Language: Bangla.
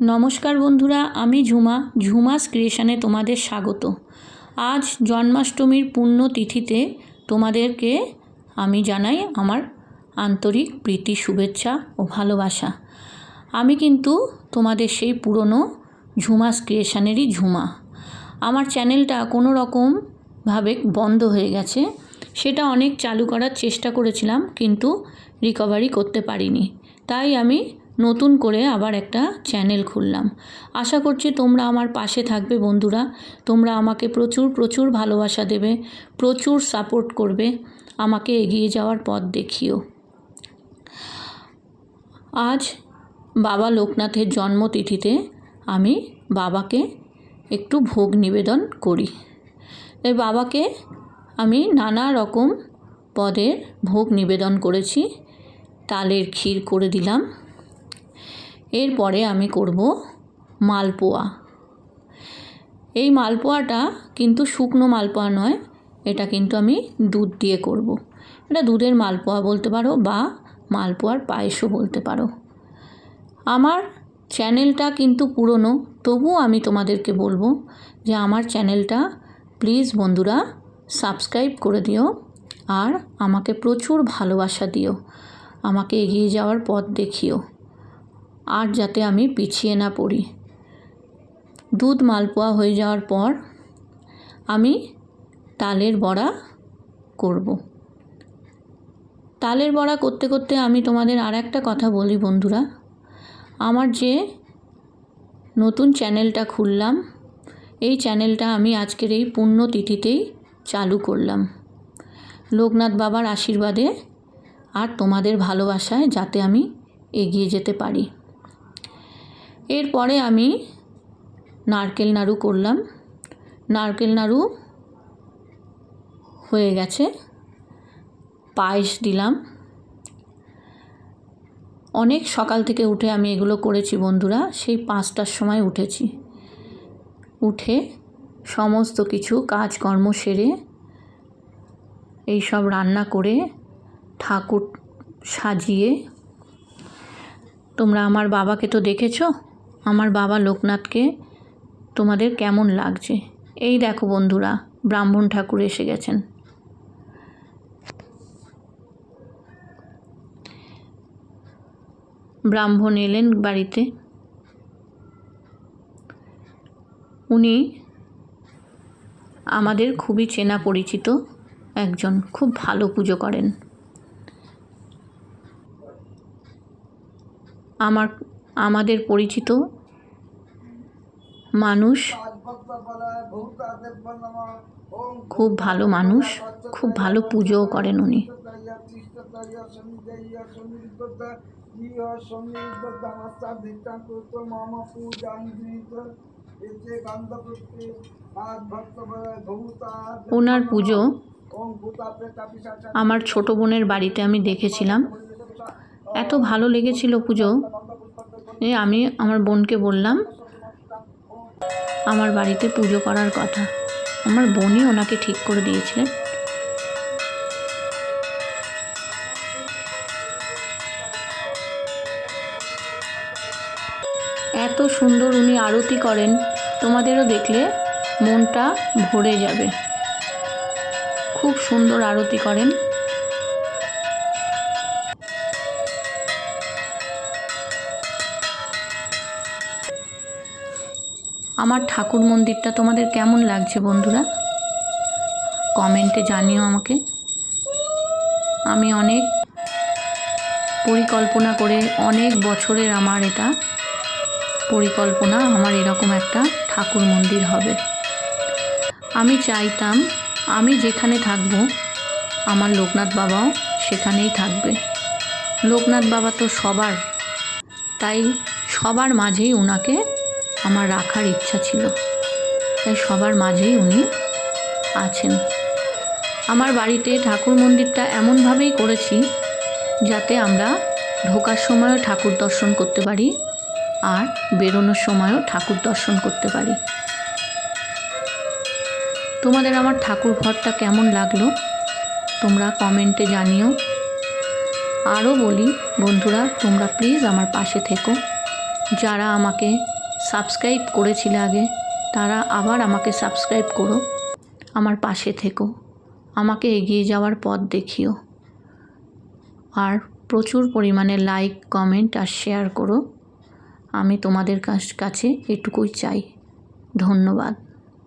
নমস্কার বন্ধুরা, আমি ঝুমা, ঝুমাস ক্রিয়েশনে তোমাদের স্বাগত। আজ জন্মাষ্টমীর পুণ্য তিথিতে তোমাদেরকে আমি জানাই আমার আন্তরিক প্রীতি, শুভেচ্ছা ও ভালোবাসা। আমি কিন্তু তোমাদের সেই পুরনো ঝুমাস ক্রিয়েশনেরই ঝুমা। আমার চ্যানেলটা কোনো রকমভাবে বন্ধ হয়ে গেছে, সেটা অনেক চালু করার চেষ্টা করেছিলাম, কিন্তু রিকভারি করতে পারিনি। তাই আমি নতুন করে আবার একটা চ্যানেল খুললাম। আশা করছি তোমরা আমার পাশে থাকবে বন্ধুরা। তোমরা আমাকে প্রচুর প্রচুর ভালোবাসা দেবে, প্রচুর সাপোর্ট করবে। আমাকে এগিয়ে যাওয়ার পথ দেখিও। আজ বাবা লোকনাথের জন্মতিথিতে আমি বাবাকে একটু ভোগ নিবেদন করি। তাই বাবাকে আমি নানা রকম পদের ভোগ নিবেদন করেছি। তালের ক্ষীর করে দিলাম। এরপরে আমি করব মালপোয়া। এই মালপোয়াটা কিন্তু শুকনো মালপোয়া নয়, এটা কিন্তু আমি দুধ দিয়ে করব। এটা দুধের মালপোয়া বলতে পারো বা মালপোয়ার পায়েসও বলতে পারো। আমার চ্যানেলটা কিন্তু পুরনো, তবুও আমি তোমাদেরকে বলব যে আমার চ্যানেলটা প্লিজ বন্ধুরা সাবস্ক্রাইব করে দিও আর আমাকে প্রচুর ভালোবাসা দিও। আমাকে এগিয়ে যাওয়ার পথ দেখিও। আর যাতে আমি পিছিয়ে না পড়ি। দুধ মালপোয়া হয়ে যাওয়ার পর আমি তালের বড়া করব। তালের বড়া করতে করতে আমি তোমাদের আর একটা কথা বলি বন্ধুরা। আমার যে নতুন চ্যানেলটা খুললাম, এই চ্যানেলটা আমি আজকের এই পুণ্যতিথিতেই চালু করলাম। লোকনাথ বাবার আশীর্বাদে আর তোমাদের ভালোবাসায় যাতে আমি এগিয়ে যেতে পারি। এরপরে আমি নারকেল নাড়ু করলাম। নারকেল নাড়ু হয়ে গেছে। পায়েস দিলাম। অনেক সকাল থেকে উঠে আমি এগুলো করেছি বন্ধুরা, সেই পাঁচটার সময় উঠেছি। উঠে সমস্ত কিছু, কাজকর্ম সেরে এই সব রান্না করে ঠাকুর সাজিয়ে, তোমরা আমার বাবাকে তো দেখেছ? আমার বাবা লোকনাথকে তোমাদের কেমন লাগছে? এই দেখো বন্ধুরা, ব্রাহ্মণ ঠাকুর এসে গেছেন। ব্রাহ্মণ এলেন বাড়িতে। উনি আমাদের খুবই চেনা পরিচিত একজন, খুব ভালো পুজো করেন। আমার আমাদের পরিচিত মানুষ, খুব ভালো মানুষ, খুব ভালো পুজোও করেন উনি। ওনার পুজো আমার ছোট বোনের বাড়িতে আমি দেখেছিলাম। এত ভালো লেগেছিল পুজো। আমি আমার বোনকে বললাম, আমার বাড়িতে পুজো করার কথা। আমার বোনই ওনাকে ঠিক করে দিয়েছিলেন এত সুন্দর উনি আরতি করেন, তোমাদেরও দেখলে মনটা ভরে যাবে। খুব সুন্দর আরতি করেন। আমার ঠাকুর মন্দিরটা তোমাদের কেমন লাগছে বন্ধুরা? কমেন্টে জানিও আমাকে। আমি অনেক পরিকল্পনা করে অনেক বছরের আমার এটা পরিকল্পনা, আমার এরকম একটা ঠাকুর মন্দির হবে। আমি চাইতাম আমি যেখানে থাকব, আমার লোকনাথ বাবাও সেখানেই থাকবে। লোকনাথ বাবা তো সবার, তাই সবার মাঝেই ওনাকে আমার রাখার ইচ্ছা ছিল। তাই সবার মাঝেই উনি আছেন। আমার বাড়িতে ঠাকুর মন্দিরটা এমনভাবেই করেছি যাতে আমরা ঢোকার সময়ও ঠাকুর দর্শন করতে পারি আর বেরোনোর সময়ও ঠাকুর দর্শন করতে পারি। তোমাদের আমার ঠাকুর ঘরটা কেমন লাগল? তোমরা কমেন্টে জানিও। আরও বলি, বন্ধুরা, তোমরা প্লিজ আমার পাশে থেকো। যারা আমাকে সাবস্ক্রাইব করেছিলে আগে, তারা আবার আমাকে সাবস্ক্রাইব করো। আমার পাশে থেকো। আমাকে এগিয়ে যাওয়ার পথ দেখিও। আর প্রচুর পরিমাণে লাইক কমেন্ট আর শেয়ার করো। আমি তোমাদের কাছ- এটুকুই চাই। ধন্যবাদ।